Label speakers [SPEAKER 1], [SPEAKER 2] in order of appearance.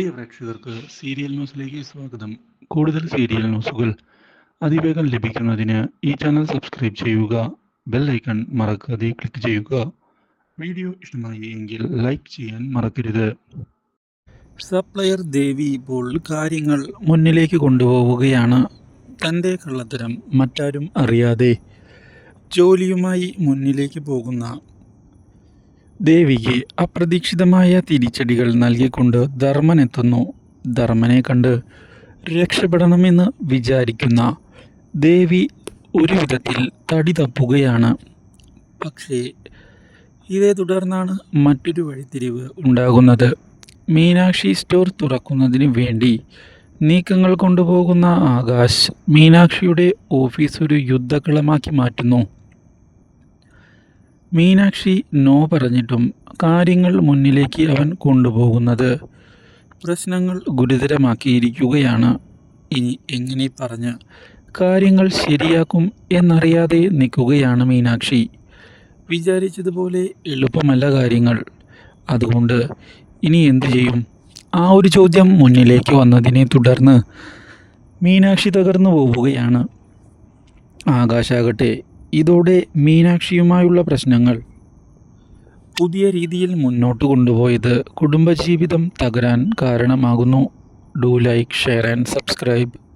[SPEAKER 1] പ്രിയ പ്രേക്ഷകർക്ക് സീരിയൽ ന്യൂസിലേക്ക് സ്വാഗതം. കൂടുതൽ സീരിയൽ ന്യൂസുകൾ അതിവേഗം ലഭിക്കുന്നതിന് ഈ ചാനൽ സബ്സ്ക്രൈബ് ചെയ്യുക ബെൽ ഐക്കൺ മറക്കാതെ ക്ലിക്ക് ചെയ്യുക. വീഡിയോ ഇഷ്ടമായി എങ്കിൽ ലൈക്ക് ചെയ്യാൻ മറക്കരുത്. സപ്ലയർ ദേവി ഇപ്പോൾ കാര്യങ്ങൾ മുന്നിലേക്ക് കൊണ്ടുപോവുകയാണ്. തന്റെ കള്ളത്തരം മറ്റാരും അറിയാതെ ജോലിയുമായി മുന്നിലേക്ക് പോകുന്ന ദേവിക്ക് അപ്രതീക്ഷിതമായ തിരിച്ചടികൾ നൽകിക്കൊണ്ട് ധർമ്മൻ എത്തുന്നു ധർമ്മനെ കണ്ട് രക്ഷപ്പെടണമെന്ന് വിചാരിക്കുന്ന ദേവി ഒരു വിധത്തിൽ തടി തപ്പുകയാണ്. പക്ഷേ ഇതേ തുടർന്നാണ് മറ്റൊരു വഴിത്തിരിവ് ഉണ്ടാകുന്നത്. മീനാക്ഷി സ്റ്റോർ തുറക്കുന്നതിന് വേണ്ടി നീക്കങ്ങൾ കൊണ്ടുപോകുന്ന ആകാശ് മീനാക്ഷിയുടെ ഓഫീസ് ഒരു യുദ്ധക്കളമാക്കി മാറ്റുന്നു. മീനാക്ഷി നോ പറഞ്ഞിട്ടും കാര്യങ്ങൾ മുന്നിലേക്ക് അവൻ കൊണ്ടുപോകുന്നത്. പ്രശ്നങ്ങൾ ഗുരുതരമാക്കിയിരിക്കുകയാണ്. ഇനി എങ്ങനെ പറഞ്ഞ് കാര്യങ്ങൾ ശരിയാക്കും എന്നറിയാതെ നിൽക്കുകയാണ് മീനാക്ഷി. വിചാരിച്ചതുപോലെ എളുപ്പമല്ല കാര്യങ്ങൾ. അതുകൊണ്ട് ഇനി എന്തു ചെയ്യും? ആ ഒരു ചോദ്യം മുന്നിലേക്ക് വന്നതിനെ തുടർന്ന് മീനാക്ഷി തകർന്നു പോവുകയാണ്. ആകാശാകട്ടെ ഇതോടെ മീനാക്ഷിയുമായുള്ള പ്രശ്നങ്ങൾ പുതിയ രീതിയിൽ മുന്നോട്ട് കൊണ്ടുപോയത് കുടുംബജീവിതം തകരാൻ കാരണമാകുന്നു. Do like share and subscribe.